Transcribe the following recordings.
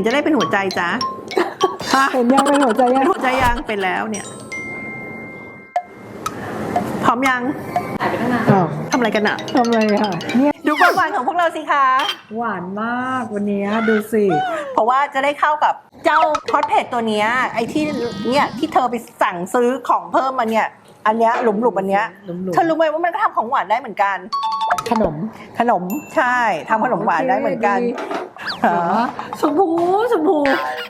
ถึงจะได้เป็นหัวใจจ๊ะฮะเห็นยังเป็นหัวใจยัเป็งนหัวใจยังเป็นแล้วเนี่ย พร้อมยังอ้าวทำอะไรกันอะทำอะไรอะเนี่ยดูความหวานของพวกเราสิคะ หวานมากวันนี้ดูสิ เพราะว่าจะได้เข้ากับเจ้าคอสเพจตัวเนี้ยไอ้ที่เนี่ยที่เธอไปสั่งซื้อของเพิ่มมาเนี่ย อันเนี้ยหลุมหลุมๆอันเนี้ยหลุมๆเธอรู้ไหมว่ามันก็ทำของหวานได้เหมือนกัน ขนมขนมใช่ทำขนมหวานได้เหมือนกัน ดีฮะชมพูชมพู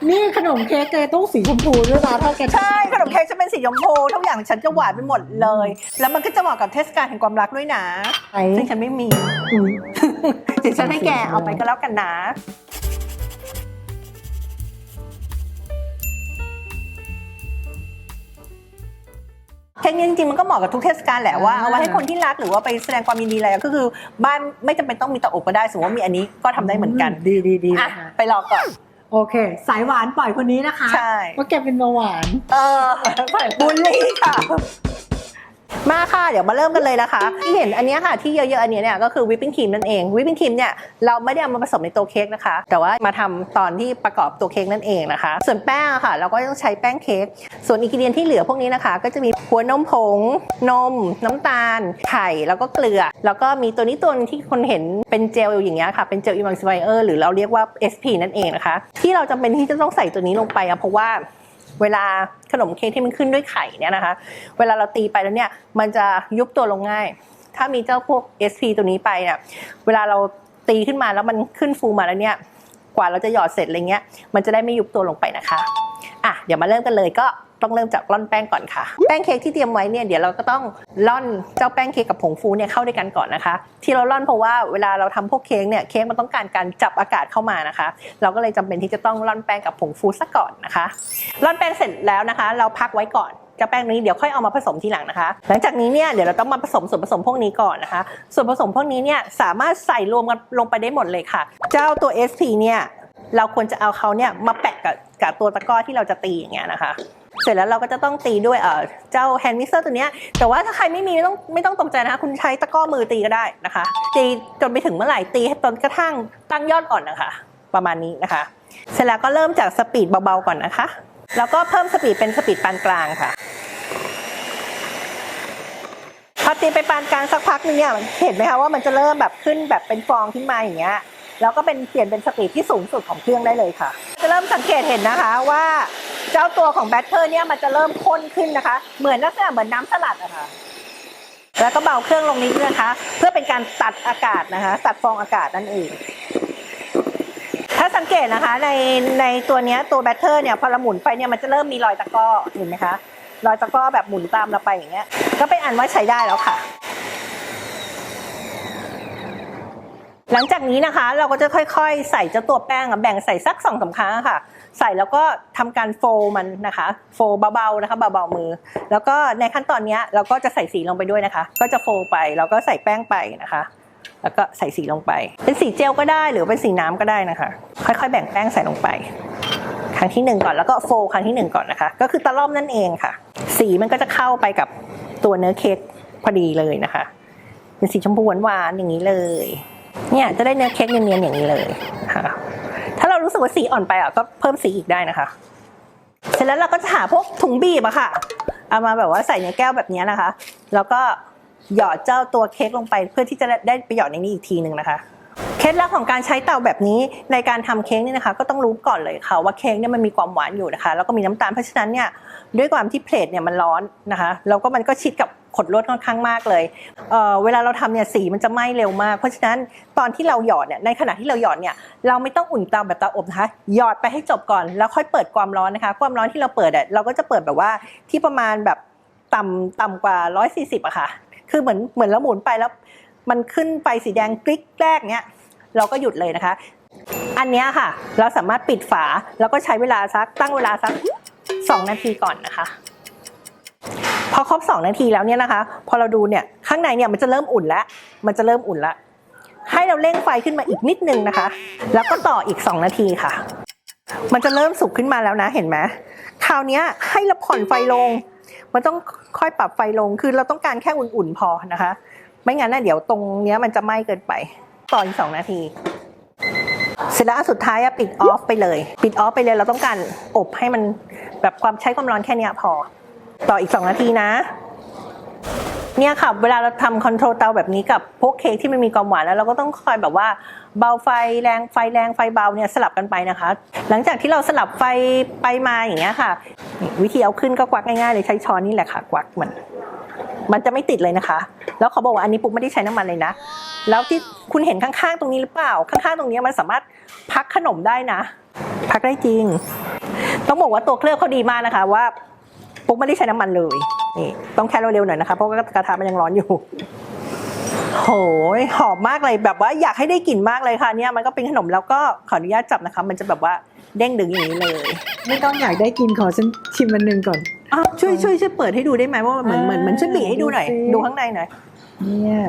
นี่ขนมเค้กแกต้องสีชมพูด้วยนะถ้าแกใช่ขนมเค้กจะเป็นสีชมพูทุกอย่างฉันจะหวานไปหมดเลย แล้วมันก็จะเหมาะกับเทศกาลแห่งความรักด้วยนะไอ้ซึ่งฉันไม่มีอุ๊ยเดี๋ยวฉันให้แกเอาไปก็แล้วกันนะ เค้กเนี่ยจริงๆมันก็เหมาะกับทุกเทศกาลแหละว่าเอาไว้ให้คนที่รักหรือว่าไปแสดงความยินดีอะไรก็คือ บ้านไม่จำเป็นต้องมีเตาอบก็ได้สมมติว่ามีอันนี้ก็ทำได้เหมือนกันดีดีดีอะนะคะไปรอก่อน โอเค สายหวานปล่อยคนนี้นะคะใช่ ว่าแกเป็นเบาหวาน เออบูลลี่ค่ะ มาค่ะ เดี๋ยวมาเริ่มกันเลยนะคะ ที่เห็นอันนี้ค่ะที่เยอะๆอันนี้เนี่ยก็คือวิปปิ้งครีมนั่นเองวิปปิ้งครีมเนี่ยเราไม่ได้เอามาผสมในตัวเค้กนะคะ แต่ว่ามาทำตอนที่ประกอบตัวเค้กนั่นเองนะคะ ส่วนแป้งค่ะ เราก็ต้องใช้แป้งเค้กส่วนอินกิเดียนที่เหลือพวกนี้นะคะ ก็จะมีหัวนมผง นม น้ำตาล ไข่แล้วก็เกลือ แล้วก็มีตัวนี้ตัวนึงที่คนเห็นเป็นเจลอย่างเงี้ยค่ะเป็นเจลอิมังสไวเออร์หรือเราเรียกว่า SP นั่นเองนะคะ ที่เราจำเป็นที่จะต้องใส่ตัวนี้ลงไปอะเพราะว่า เวลาขนมเค้กที่มันขึ้นด้วยไข่เนี่ยนะคะ เวลาเราตีไปแล้วเนี่ยมันจะยุบตัวลงง่าย ถ้ามีเจ้าพวก SP ตัวนี้ไปเนี่ยเวลาเราตีขึ้นมาแล้วมันขึ้นฟูมาแล้วเนี่ยกว่าเราจะหยอดเสร็จอะไรเงี้ยมันจะได้ไม่ยุบตัวลงไปนะคะ อะเดี๋ยวมาเริ่มกันเลยก็ต้องเริ่มจากร่อนแป้งก่อนค่ะ แป้งเค้กที่เตรียมไว้เนี่ยเดี๋ยวเราก็ต้องร่อนเจ้าแป้งเค้กกับผงฟูเนี่ยเข้าด้วยกันก่อนนะคะ ที่เราร่อนเพราะว่าเวลาเราทำพวกเค้กเนี่ยเค้กมันต้องการการจับอากาศเข้ามานะคะ เราก็เลยจำเป็นที่จะต้องร่อนแป้งกับผงฟูซะก่อนนะคะร่อนแป้งเสร็จแล้วนะคะ เราพักไว้ก่อนเจ้าแป้งนี้เดี๋ยวค่อยเอามาผสมทีหลังนะคะ หลังจากนี้เนี่ยเดี๋ยวเราต้องมาผสมส่วนผสมพวกนี้ก่อนนะคะ ส่วนผสมพวกนี้เนี่ยสามารถใส่รวมกันลงไปได้หมดเลยค่ะ เจ้าตัว SP เนี่ยเราควรจะเอาเขาเนี่ยมาแปะกับ กับตัวตะกร้อที่เราจะตีอย่างเงี้ยนะคะ เสร็จแล้วเราก็จะต้องตีด้วยเอ่อเจ้าแฮนด์มิกเซอร์ตัวเนี้ยแต่ว่าถ้าใครไม่มีไม่ต้องไม่ต้องตกใจนะคะ คุณใช้ตะกร้อมือตีก็ได้นะคะ ตีจนไปถึงเมื่อไหร่ตีให้จนกระทั่งตั้งยอดอ่อนนะคะ ประมาณนี้นะคะ เสร็จแล้วก็เริ่มจากสปีดเบาๆก่อนนะคะ แล้วก็เพิ่มสปีดเป็นสปีดปานกลางค่ะพอตีไปปานกลางสักพักนึงเนี่ยเห็นไหมคะว่ามันจะเริ่มแบบขึ้นแบบเป็นฟองขึ้นมาอย่างเงี้ยแล้วก็เป็นเปลี่ยนเป็นสปีดที่สูงสุดของเครื่องได้เลยค่ะจะเริ่มสังเกตเห็นนะคะว่าเจ้าตัวของแบตเตอร์เนี่ยมันจะเริ่มข้นขึ้นนะคะ เหมือนลักษณะเหมือนน้ำสลัดอะค่ะแล้วก็เบาเครื่องลงนิดนึงนะคะ เพื่อเป็นการตัดอากาศนะคะ ตัดฟองอากาศนั่นเองถ้าสังเกตนะคะในในตัวเนี้ยตัวแบตเตอร์เนี่ยพอเราหมุนไปเนี่ยมันจะเริ่มมีรอยตะก้อเห็นไหมคะรอยตะก้อแบบหมุนตามเราไปอย่างเงี้ยก็เป็นอันว่าใช้ได้แล้วค่ะ หลังจากนี้นะคะเราก็จะค่อยๆ ใส่เจ้าตัวแป้งแบ่งใส่สักสองสาครั้งค่ะ ใส่แล้วก็ทำการโฟมันนะคะ โฟเบาๆนะคะเบาๆมือ แล้วก็ในขั้นตอนนี้เราก็จะใส่สีลงไปด้วยนะคะ ก็จะโฟไปแล้วก็ใส่แป้งไปนะคะ แล้วก็ใส่สีลงไป เป็นสีเจลก็ได้หรือเป็นสีน้ำก็ได้นะคะ ค่อยๆ แบ่งแป้งใส่ลงไป ครั้งที่หนึ่งก่อนแล้วก็โฟครั้งที่หนึ่งก่อนนะคะ ก็คือตะล่อมนั่นเองค่ะ สีมันก็จะเข้าไปกับตัวเนื้อเค้กพอดีเลยนะคะ เป็นสีชมพูหวานๆอย่างนี้เลย เนี่ยจะได้เนื้อเค้กเนียนๆอย่างนี้เลยค่ะ ถ้าเรารู้สึกว่าสีอ่อนไปอะก็เพิ่มสีอีกได้นะคะ เสร็จแล้วเราก็จะหาพวกถุงบีบอะค่ะ เอามาแบบว่าใส่ในแก้วแบบนี้นะคะ แล้วก็หยอดเจ้าตัวเค้กลงไปเพื่อที่จะได้ไปหยอดในนี้อีกทีหนึ่งนะคะเคล็ดลับของการใช้เตาแบบนี้ในการทำเค้กเนี่ยนะคะ ก็ต้องรู้ก่อนเลยค่ะว่าเค้กเนี่ยมันมีความหวานอยู่นะคะ แล้วก็มีน้ำตาลเพราะฉะนั้นเนี่ยด้วยความที่เพลทเนี่ยมันร้อนนะคะแล้วก็มันก็ชิดกับ ขดลวดค่อนข้างมากเลยเเวลาเราทำเนี่ยสีมันจะไหม้เร็วมาก เพราะฉะนั้นตอนที่เราหยอดเนี่ยในขณะที่เราหยอดเนี่ยเราไม่ต้องอุ่นเตาแบบเตาอบนะคะหยอดไปให้จบก่อนแล้วค่อยเปิดความร้อนนะคะ ความร้อนที่เราเปิดอะเราก็จะเปิดแบบว่าที่ประมาณแบบต่ำต่ำกว่า 140อะค่ะ คือเหมือนเหมือนเราหมุนไปแล้วมันขึ้นไฟสีแดงกริ๊กแรกเนี่ยเราก็หยุดเลยนะคะ อันนี้ค่ะ เราสามารถปิดฝาแล้วก็ใช้เวลาสักตั้งเวลาสักสองนาทีก่อนนะคะ พอครบสองนาทีแล้วเนี่ยนะคะ พอเราดูเนี่ยข้างในเนี่ยมันจะเริ่มอุ่นแล้ว มันจะเริ่มอุ่นแล้ว ให้เราเร่งไฟขึ้นมาอีกนิดนึงนะคะ แล้วก็ต่ออีกสองนาทีค่ะ มันจะเริ่มสุกขึ้นมาแล้วนะเห็นไหมคราวนี้ให้เราผ่อนไฟลง มันต้องค่อยปรับไฟลงคือเราต้องการแค่อุ่นๆพอนะคะ ไม่งั้นนะเดี๋ยวตรงเนี้ยมันจะไหม้เกินไป ต่ออีกสองนาทีเสร็จแล้วสุดท้ายปิดออฟไปเลย ปิดออฟไปเลยเราต้องการอบให้มันแบบความใช้ความร้อนแค่นี้พอ ต่ออีก 2 นาทีนะ เนี่ยค่ะ เวลาเราทำคอนโทรลเตาแบบนี้กับพวกเค้กที่มันมีความหวานแล้วเราก็ต้องคอยแบบว่าเบาไฟแรงไฟแรงไฟเบาเนี่ยสลับกันไปนะคะ หลังจากที่เราสลับไฟไปมาอย่างเงี้ยค่ะ วิธีเอาขึ้นก็กวักง่ายๆเลยใช้ช้อนนี่แหละค่ะ กวักมันมันจะไม่ติดเลยนะคะ แล้วเขาบอกว่าอันนี้ปุ๊บไม่ได้ใช้น้ำมันเลยนะ แล้วที่คุณเห็นข้างๆ ตรงนี้หรือเปล่า ข้างๆ ตรงนี้มันสามารถพักขนมได้นะ พักได้จริง ต้องบอกว่าตัวเคลือบเขาดีมากนะคะว่า ปุ๊กไม่ได้ใช้น้ำมันเลยนี่ต้องแค่เร็วๆหน่อยนะคะเพราะว่ากระทะมันยังร้อนอยู่โหยหอมมากเลยแบบว่าอยากให้ได้กลิ่นมากเลยค่ะเนี่ยมันก็เป็นขนมแล้วก็ขออนุญาตจับนะคะ มันจะแบบว่าเด้งดึงอย่างนี้เลยไม่ต้องอยากได้กินขอฉันชิมอันหนึ่งก่อนอ้าวช่วยช่วยช่วยเปิดให้ดูได้ไหมว่าเหมือนเหมือนเหมือนช่วยบีให้ดูหน่อยดูสิดูข้างในหน่อยเนี่ย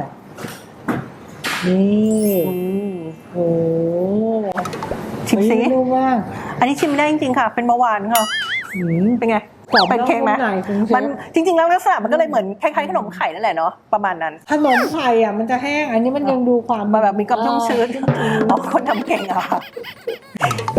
นี่อืมโอ้ชิมซิไม่รู้ว่าอันนี้ชิมไม่ได้จริงๆค่ะ เป็นเบาหวานค่ะหืมเป็นไง กรอบเป็นเค้กไหมนอกนุ่มในคุณเชฟมันจริง ๆ แล้วลักษณะมันก็เลยเหมือนคล้ายๆขนมไข่นั่นแหละเนาะประมาณนั้นขนมไทยอะมันจะแห้งอันนี้มันยังดูความมาแบบมีความชุ่มชื้นเอออ๋อคนทำเก่งอะค่ะ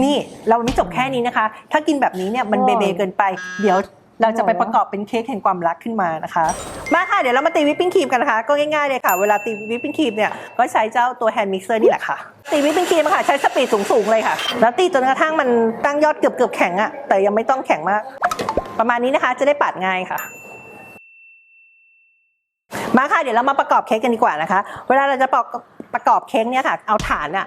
นี่เราไม่จบแค่นี้นะคะ ถ้ากินแบบนี้เนี่ยมันเบเบเกินไป เดี๋ยวเราจะไปประกอบเป็นเค้กแห่งความรักขึ้นมานะคะ มาค่ะ เดี๋ยวเรามาตีวิปปิ้งครีมกันนะคะ ก็ง่ายๆเลยค่ะ เวลาตีวิปปิ้งครีมเนี่ย ก็ใช้เจ้าตัวแฮนด์มิกเซอร์นี่แหละค่ะ ตีวิปปิ้งครีมอะค่ะ ใช้สปีดสูงๆเลยค่ะ แล้วตีจนกระทั่งมันตั้งยอดเกือบๆแข็งอะแต่ยังไม่ต้องแข็งมาก ประมาณนี้นะคะจะได้ปาดง่ายค่ะมาค่ะเดี๋ยวเรามาประกอบเค้กกันดีกว่านะคะ เวลาเราจะประกอบประกอบเค้กเนี่ยค่ะ เอาฐานอะ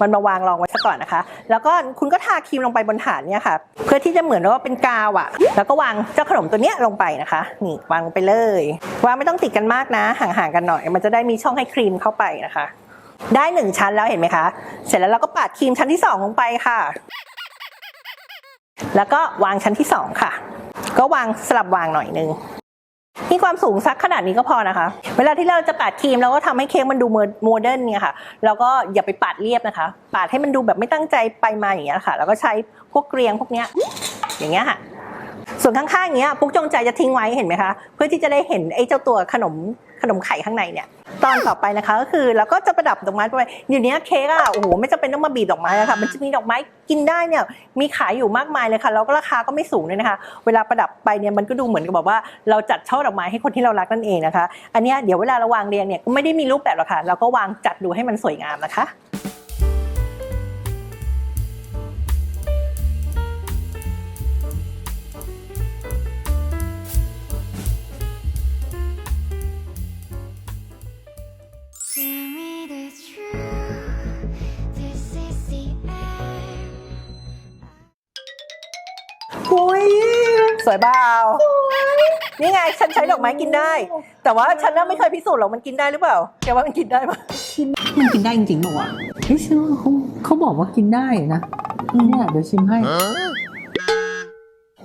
มันมาวางรองไว้ซะก่อนนะคะ แล้วก็คุณก็ทาครีมลงไปบนฐานเนี่ยค่ะ เพื่อที่จะเหมือนว่าเป็นกาวอะแล้วก็วางเจ้าขนมตัวเนี้ยลงไปนะคะ นี่วางไปเลย วางไม่ต้องติดกันมากนะ ห่างๆกันหน่อย มันจะได้มีช่องให้ครีมเข้าไปนะคะ ได้หนึ่งชั้นแล้วเห็นไหมคะ เสร็จแล้วเราก็ปาดครีมชั้นที่สองลงไปค่ะ แล้วก็วางชั้นที่สองค่ะ ก็วางสลับวางหน่อยนึงมีความสูงสักขนาดนี้ก็พอนะคะ เวลาที่เราจะปาดครีมเราก็ทำให้เค้กมันดูโมเดิร์นเนี่ยค่ะ แล้วก็อย่าไปปาดเรียบนะคะ ปาดให้มันดูแบบไม่ตั้งใจไปมาอย่างเงี้ยค่ะ แล้วก็ใช้พวกเกรียงพวกเนี้ยอย่างเงี้ยค่ะ ส่วนข้างๆอย่างเงี้ยปุ๊กจงใจจะทิ้งไว้เห็นไหมคะ เพื่อที่จะได้เห็นไอ้เจ้าตัวขนม ขนมไข่ข้างในเนี่ย ตอนต่อไปนะคะก็คือเราก็จะประดับดอกไม้ไปอยู่เนี้เค้กอะโอ้โหไม่จำเป็นต้องมาบีบดอกไม้นะค่ะมันจะมีดอกไม้กินได้เนี่ยมีขายอยู่มากมายเลยค่ะแล้วก็ราคาก็ไม่สูงเลยนะคะ เวลาประดับไปเนี่ยมันก็ดูเหมือนกับแบบว่าเราจัดช่อดอกไม้ให้คนที่เรารักนั่นเองนะคะ อันเนี้ยเดี๋ยวเวลาเราวางเรียงเนี่ยก็ไม่ได้มีรูปแบบหรอกค่ะเราก็วางจัดดูให้มันสวยงามนะคะ สวยเปล่านี่ไงฉันใช้ดอกไม้กินได้ แต่ว่าฉันน่ะไม่เคยพิสูจน์หรอกมันกินได้หรือเปล่าแกว่ามันกินได้ปะมันกินได้จริงๆหรอวะเฮ้ยฉันว่าเขาเขาบอกว่ากินได้นะเนี่ยเดี๋ยวชิมให้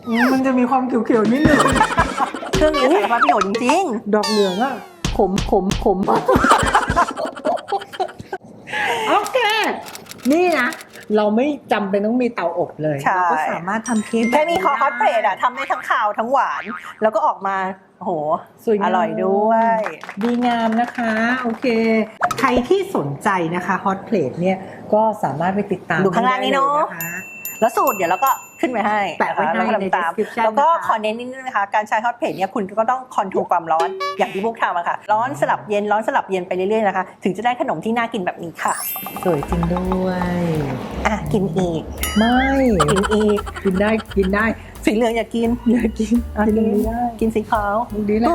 อืมมันจะมีความเขียวๆนิดนึงเครื่องนี้สารพัดประโยชน์จริงดอกเหลืองอะขมขมขมโอเค นี่นะ เราไม่จำเป็นต้องมีเตาอบเลยใช่เราก็สามารถทำเค้กๆแค่มีฮอแบบตเพลทอะทำได้ทั้งขาวทั้งหวาน แล้วก็ออกมาโอ้โหสวยงามอร่อยด้วย ดีงามนะคะ โอเค ใครที่สนใจนะคะฮอตเพลทเนี่ยก็สามารถไปติดตามดูข้างล่างนี้เนอะได้ลยคแล้วสูตรเดี๋ยวเราก็ ขึ้นไว้ให้แปะไว้ให้แล้วก็ในทำตาม description แล้วก็นะคะขอเน้นนิดนึงนะคะ การใช้ฮอตเพลทเนี่ยคุณก็ต้องคอนโทรลความร้อนอย่างที่พวกทำอะค่ะ ร้อนสลับเย็นร้อนสลับเย็นไปเรื่อยๆนะคะ ถึงจะได้ขนมที่น่ากินแบบนี้ค่ะสวยจริงด้วย อะกินอีก ไม่กินอีก กินได้กินได้ สีเหลืองอย่ากินอยากกินอะกินกินไม่ได้กินสีขาว ดีแหละ